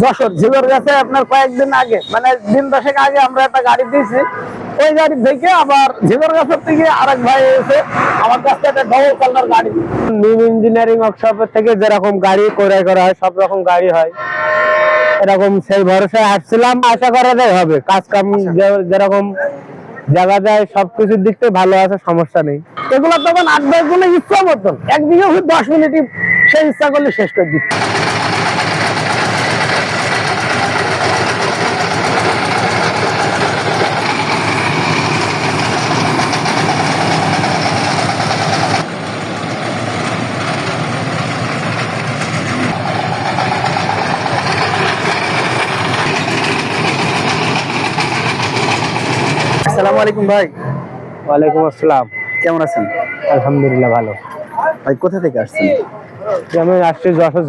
যশোর ঝিগর গেছে আপনার কয়েকদিন আগে। মানে দিন দশেক আগে আমরা একটা গাড়ি দিয়েছি। ওই গাড়ি থেকে আবার ঝিগর গাছের থেকে আরেক ভাই এসে আমার কাছে একটা ডবল কালার গাড়ি। নিউ ইঞ্জিনিয়ারিং ওয়ার্কশপের থেকে যেরকম গাড়ি ক্রয় করা হয় সব রকম গাড়ি হয়। এরকম সেই ভরসায় আসছিলাম। আশা করা যায় হবে। কাজ কাম যেরকম জায়গা যায় সবকিছুর দিক থেকে ভালো আছে সমস্যা নেই। এগুলো তখন আট দশগুলো ইচ্ছা মতন। একদিকে দশ মিনিটই সেই ইচ্ছা করলে শেষ করে দিচ্ছে আসসালামু আলাইকুম ভাই। ওয়ালাইকুম আসসালাম। কেমন আছেন? আলহামদুলিল্লাহ ভালো। ভাই কোথা থেকে আসছেন? আমি আসছি যশোর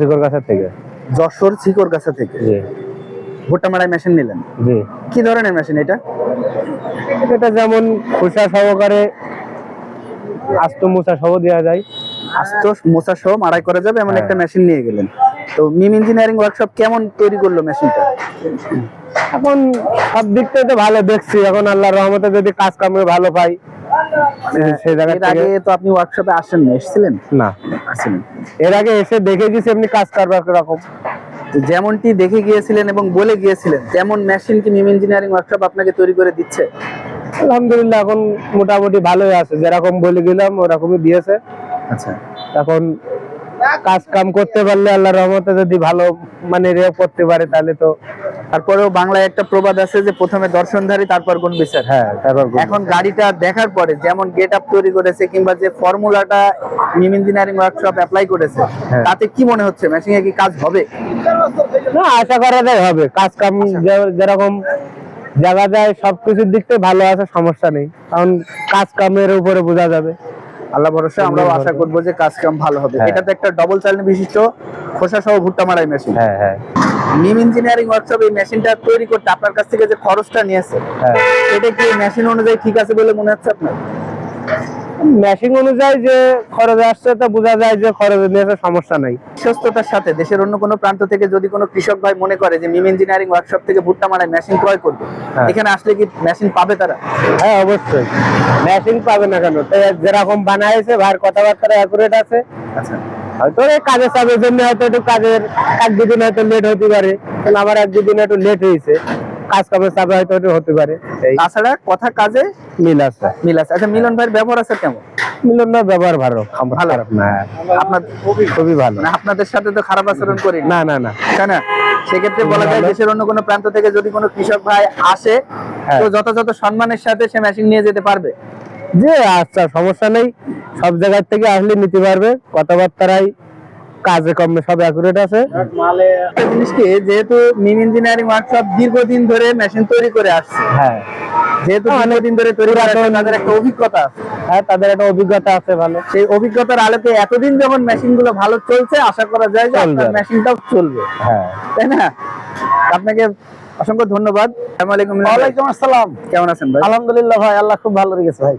থেকে। যশোর থেকে? জি। ভুট্টা মারাই মেশিন নিলেন? জি। কি ধরনের মেশিন এটা? এটা যেমন খোসা সহকারে আস্ত মোচা সহ দেওয়া যায়। আস্ত মোচা সহ মারাই করা যাবে এমন হ্যাঁ। একটা মেশিন নিয়ে গেলেন। তো মিম ইঞ্জিনিয়ারিং ওয়ার্কশপ কেমন তৈরি করল মেশিনটা এখন সব দিক থেকে তো ভালো দেখছি। এখন আল্লাহর রহমতে যদি কাজ কামে ভালো পাই সেই জায়গা আগে থেকে তো আপনি ওয়ার্কশপে আসেন না এসেছিলেন? না। আসছিলেন এর আগে এসে দেখে গেছি এমনি কাজ কারবার রকম তো যেমনটি দেখে গিয়েছিলেন এবং বলে গিয়েছিলেন তেমন মেশিন কি মিম ইঞ্জিনিয়ারিং ওয়ার্কশপ আপনাকে তৈরি করে দিচ্ছে? আলহামদুলিল্লাহ এখন মোটামুটি ভালোই আছে। যেরকম বলে গেলাম ওরকমই দিয়েছে। আচ্ছা। এখন কাজ কাম করতে পারলে আল্লাহর রহমতে যদি ভালো মানে রে করতে পারে তাহলে তো তারপরেও বাংলায় একটা প্রবাদ আছে যে প্রথমে দর্শনধারী তারপর কোন বিচার। হ্যাঁ তারপর এখন গাড়িটা দেখার পরে যেমন গেট আপ তৈরি করেছে কিংবা যে ফর্মুলাটা মিম ইঞ্জিনিয়ারিং ওয়ার্কশপ অ্যাপ্লাই করেছে হ্যাঁ। তাতে কি মনে হচ্ছে? মেশিং এ কি কাজ হবে? না আশা করা যায় হবে। কাজ কাম যেরকম জায়গা যায় সবকিছুর দিক থেকে ভালো আছে সমস্যা নেই। কারণ কাজ কামের উপরে বোঝা যাবে। আল্লাহ ভরসা আমরাও আশা করব যে কাজ কাম ভালো হবে। হ্যাঁ। এটা তো একটা ডবল চালনি বিশিষ্ট খোসা সহ ভুট্টা মারাই মেশিন হ্যাঁ হ্যাঁ। মিম ইঞ্জিনিয়ারিং ওয়ার্কশপ এই মেশিনটা তৈরি করতে আপনার কাছ থেকে যে খরচটা নিয়েছে হ্যাঁ। এটা কি মেশিন অনুযায়ী ঠিক আছে বলে মনে হচ্ছে আপনার? ম্যাশিং অনুযায়ী যে খরচ আসছে তা বোঝা যায় যে খরচ নিয়ে সমস্যা নাই। বিশ্বস্ততার সাথে দেশের অন্য কোনো প্রান্ত থেকে যদি কোনো কৃষক ভাই মনে করে যে মিম ইঞ্জিনিয়ারিং ওয়ার্কশপ থেকে ভুট্টা মারাই মেশিন ক্রয় করবে হ্যাঁ। এখানে আসলে কি মেশিন পাবে তারা? হ্যাঁ অবশ্যই। ম্যাশিং পাবে না কেন? যেরকম বানাইছে ভার কথাবার্তা অ্যাকুরেট আছে। আচ্ছা। হয়তো এই কাজের চাপের জন্য হয়তো একটু কাজের এক দুদিন হয়তো লেট হতে পারে কারণ আমার এক দুদিন একটু লেট হয়েছে। কাজ কামের চাপে হয়তো হতে পারে। তাছাড়া কথা কাজে মিল আছে। মিল আছে। আচ্ছা মিলন ভাইয়ের ব্যবহার আছে কেমন? মিলন না ব্যবহার ভালো। ভালো। না। হ্যাঁ। আপনার খুবই ভালো। মানে আপনাদের সাথে তো খারাপ আচরণ করি না। না না তাই না? সেক্ষেত্রে বলা যায় দেশের অন্য কোনো প্রান্ত থেকে যদি কোনো কৃষক ভাই আসে হ্যাঁ। তো যথাযথ সম্মানের সাথে সে মেশিন নিয়ে যেতে পারবে? যে আচ্ছা সমস্যা নেই। সব জায়গার থেকে আসলে নিতে পারবে। কথাবার্তারাই কাজে কমে সব অ্যাকুরেট আছে। জিনিস কি যেহেতু মিম ইঞ্জিনিয়ারিং ওয়ার্কশপ দীর্ঘদিন ধরে মেশিন তৈরি করে আসছে। হ্যাঁ। যেহেতু অনেকদিন ধরে তৈরি করে আসছে, তাদের একটা অভিজ্ঞতা আছে। হ্যাঁ তাদের একটা অভিজ্ঞতা আছে ভালো। সেই অভিজ্ঞতার আলোকে এতদিন যখন মেশিনগুলো ভালো চলছে আশা করা যায় যে। আপনার মেশিনটাও চলবে। হ্যাঁ। তাই না? আপনাকে অসংখ্য ধন্যবাদ। আসসালামু। কেমন আছেন ভাই? আলহামদুলিল্লাহ ভাই আল্লাহ খুব ভালো রেখেছে ভাই।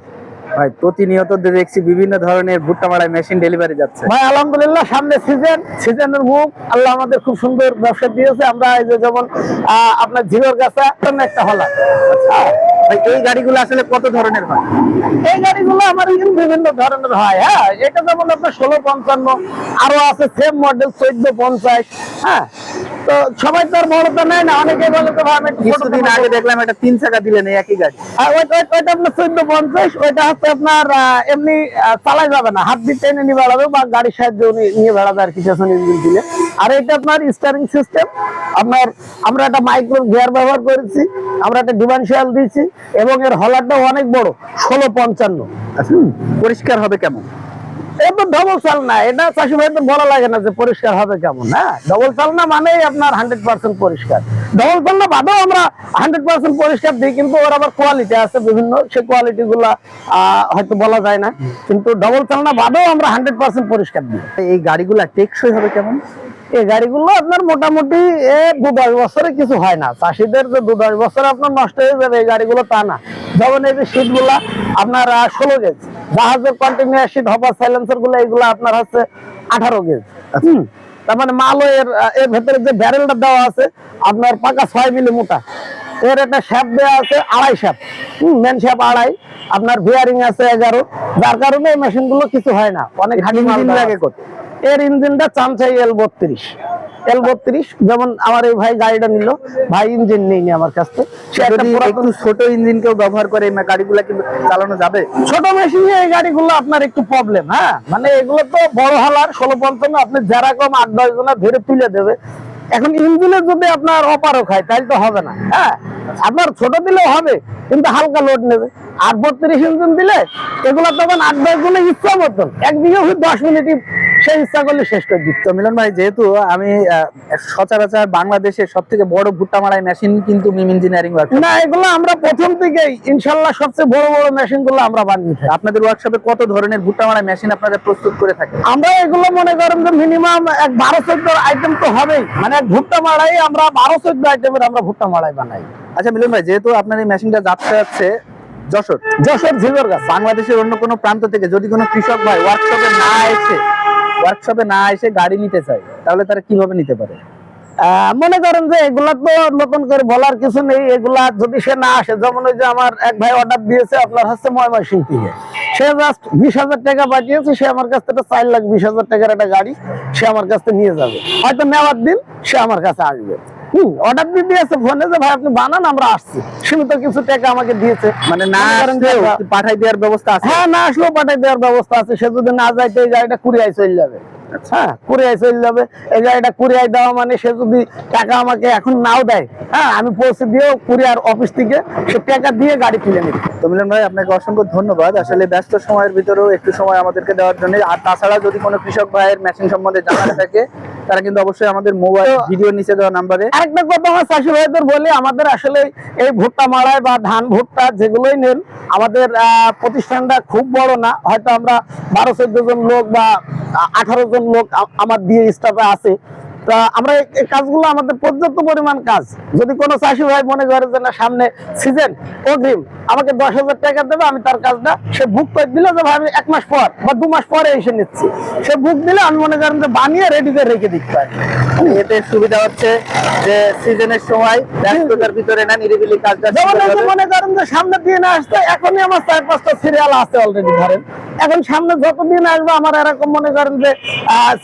ভাই প্রতিনিয়ত দেখছি বিভিন্ন ধরনের ভুট্টা মারায় মেশিন ডেলিভারি যাচ্ছে। ভাই আলহামদুলিল্লাহ সামনে সিজন সিজনের মুখ। আল্লাহ আমাদের খুব সুন্দর ব্যবসা দিয়েছে। আমরা এই যে যেমন আপনার ঝিরোর গাছে একটা হলা। ভাই এই গাড়িগুলো আসলে কত ধরনের হয়? এই গাড়িগুলো আমার বিভিন্ন ধরনের হয় হ্যাঁ। এটা যেমন আপনার ষোলো পঞ্চান্ন আরও আছে সেম মডেল চোদ্দ পঞ্চাশ হ্যাঁ। তো সবাই তো আর নেয় না অনেকে বলে তো ভাই কিছুদিন আগে দেখলাম একটা তিন চাকা দিলেন একই গাড়ি। ওইটা আপনার চোদ্দ পঞ্চাশ ওইটা হচ্ছে আপনার এমনি চালাই যাবে না। হাত দিয়ে টেনে নিয়ে বেড়াবে বা গাড়ির সাহায্যে উনি নিয়ে বেড়াবে আর কি পেছনে ইঞ্জিন দিলে। আর এটা আপনার স্টারিং সিস্টেম আপনার আমরা একটা মাইক্রো গিয়ার ব্যবহার করেছি আমরা একটা ডিফারেন্সিয়াল দিয়েছি এবং এর হলারটাও অনেক বড় ষোলো পঞ্চান্ন। আচ্ছা পরিষ্কার হবে কেমন? হ্যাঁ? আপনার এই আপনার মোটামুটি দু দশ বছরে কিছু হয় না। চাষিদের যে দু দশ বছরে আপনার নষ্ট হয়ে যাবে, এই গাড়িগুলো তা না। যেমন এই যে শীটগুলা আপনার ষোলো গেজ জাহাজের কন্টিনিউয়াস হপার সাইলেন্সারগুলো এগুলো আপনার হচ্ছে আঠারো গেজ তার মানে মালও এর এর ভেতরে যে ব্যারেলটা দেওয়া আছে আপনার পাকা ছয় মিলি মোটা এর একটা শ্যাপ দেওয়া আছে আড়াই শ্যাপ হম মেন শ্যাপ আড়াই। আপনার বিয়ারিং আছে এগারো। যার কারণে এই মেশিনগুলো কিছু হয় না। অনেক হাডি মাল লাগে। কত? এর ইঞ্জিনটা চামচাই এল বত্রিশ। এল বত্রিশ যেমন আমার এই ভাই গাড়িটা নিল ভাই ইঞ্জিন নেইনি আমার কাছ থেকে। একটা ছোট ইঞ্জিন কেউ ব্যবহার করে এই গাড়িগুলা কি চালানো যাবে? ছোট মেশিনে এই গাড়িগুলো আপনার একটু প্রবলেম হ্যাঁ? মানে এগুলো তো বড় হালার ষোলো পঞ্চান্ন আপনি যেরকম আট দশ জনের ধরে তুলে দেবে। এখন ইঞ্জিনে যদি আপনার অপারক হয় তাহলে তো হবে না হ্যাঁ? আপনার ছোট দিলেও হবে কিন্তু হালকা লোড নেবে। আট বত্রিশ ইঞ্জিন দিলে এগুলো তখন আট দশ জনের ইচ্ছা মতন। একদিকে দশ মিনিটই সে ইচ্ছা করলে শেষ করে দিচ্ছে তো মিলন ভাই যেহেতু আমি সচরাচর বাংলাদেশের সব থেকে বড় ভুট্টা মারাই মেশিন কিন্তু মিম ইঞ্জিনিয়ারিং ওয়ার্কশপ না এগুলো আমরা প্রথম থেকেই ইনশাল্লাহ সবচেয়ে বড় বড় মেশিনগুলো আমরা বানিয়ে থাকি। আপনাদের ওয়ার্কশপে কত ধরনের ভুট্টা মারাই মেশিন আপনারা প্রস্তুত করে থাকেন? আমরা এগুলো মনে করেন যে মিনিমাম এক বারো চোদ্দ আইটেম তো হবেই। মানে ভুট্টা মারাই আমরা বারো চোদ্দ আইটেমের আমরা ভুট্টা মারাই বানাই। আচ্ছা মিলন ভাই যেহেতু আপনার এই মেশিনটা যাচ্ছে যাচ্ছে যশোর। যশোর ঝিগর গাছ। বাংলাদেশের অন্য কোনো প্রান্ত থেকে যদি কোনো কৃষক ভাই ওয়ার্কশপে না এসে ওয়ার্কশপে না এসে গাড়ি নিতে চায়, তাহলে তারা কীভাবে নিতে পারে? মনে করেন যে এগুলা তো নতুন করে বলার কিছু নেই, এগুলা যদি সে না আসে, যেমন ওই যে আমার এক ভাই অর্ডার দিয়েছে, আপনার হচ্ছে ময়মনসিং থেকে সে জাস্ট বিশ হাজার টাকা পাঠিয়েছে, সে আমার কাছ থেকে চার লাখ বিশ হাজার টাকার একটা গাড়ি সে আমার কাছ থেকে নিয়ে যাবে। হয়তো নেওয়ার দিন সে আমার কাছে আসবে। হম অর্ডার দিয়ে দিয়েছে ফোনে যে ভাই আপনি বানান আমরা আসছি। সীমিত কিছু টাকা আমাকে দিয়েছে। মানে না পাঠাই দেওয়ার ব্যবস্থা আছে? হ্যাঁ না আসলেও পাঠাই দেওয়ার ব্যবস্থা আছে। সে যদি না যায় তো এই গাড়িটা কুরিয়ায় চলে যাবে। হ্যাঁ কুরিয়ায় চলে যাবে। এই গাড়িটা কুরিয়ায় দেওয়া মানে সে যদি টাকা আমাকে এখন নাও দেয় হ্যাঁ আমি পৌঁছে দিয়েও কুরিয়ার অফিস থেকে সে টাকা দিয়ে গাড়ি তুলে নিবে। তো মিলন ভাই আপনাকে অসংখ্য ধন্যবাদ। আসলে ব্যস্ত সময়ের ভিতরেও একটু সময় আমাদেরকে দেওয়ার জন্য। আর তাছাড়া যদি কোনো কৃষক ভাইয়ের মেশিন সম্বন্ধে জানার থাকে তারা কিন্তু অবশ্যই আমাদের মোবাইল ভিডিও নিচে দেওয়া নাম্বারে আরেকটা কথা আমার চাষি ভাইদের বলি আমাদের আসলে এই ভুট্টা মারায় বা ধান ভুট্টা যেগুলোই নেন আমাদের আহ, প্রতিষ্ঠানটা খুব বড় না হয়তো আমরা বারো চোদ্দ জন লোক বা আঠারো জন লোক আমার দিয়ে স্টাফে আছে। তা আমরা এই- কাজগুলো আমাদের পর্যাপ্ত পরিমাণ কাজ। যদি কোনো চাষি ভাই মনে করে যে না সামনে সিজন অগ্রিম আমাকে দশ হাজার টাকা দেবে আমি তার কাজটা সে বুক করে দিলে যে ভাই আমি এক মাস পর বা দু মাস পরে এসে নিচ্ছি। সে বুক দিলে আমি মনে করেন যে বানিয়ে রেডি করে রেখে দিতে পারি। এতে সুবিধা হচ্ছে যে সিজনের সময় ব্যস্ততার ভিতরে না নিরিবিলি কাজটা যেমন। মনে করেন যে সামনে দিন আসছে এখনই আমার চার পাঁচটা সিরিয়াল আছে অলরেডি ধরেন। এখন সামনে যতদিন আসবে আমার এরকম মনে করেন যে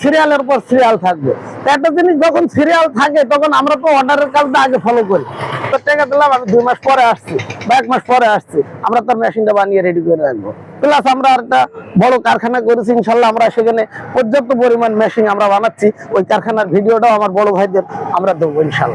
সিরিয়ালের উপর সিরিয়াল থাকবে। একটা জিনিস যখন সিরিয়াল থাকে, তখন আমরা তো অর্ডারের কাজটা আগে ফলো করি। তো টাকা দিলাম, আমি দুই মাস পরে আসছি বা এক মাস পরে আসছি। আমরা তার মেশিনটা বানিয়ে রেডি করে রাখব। প্লাস আমরা একটা বড় কারখানা করেছি, ইনশাল্লাহ আমরা সেখানে পর্যাপ্ত পরিমাণ মেশিন আমরা বানাচ্ছি। ওই কারখানার ভিডিওটাও আমার বড় ভাইদের আমরা দেবো, ইনশাল্লাহ।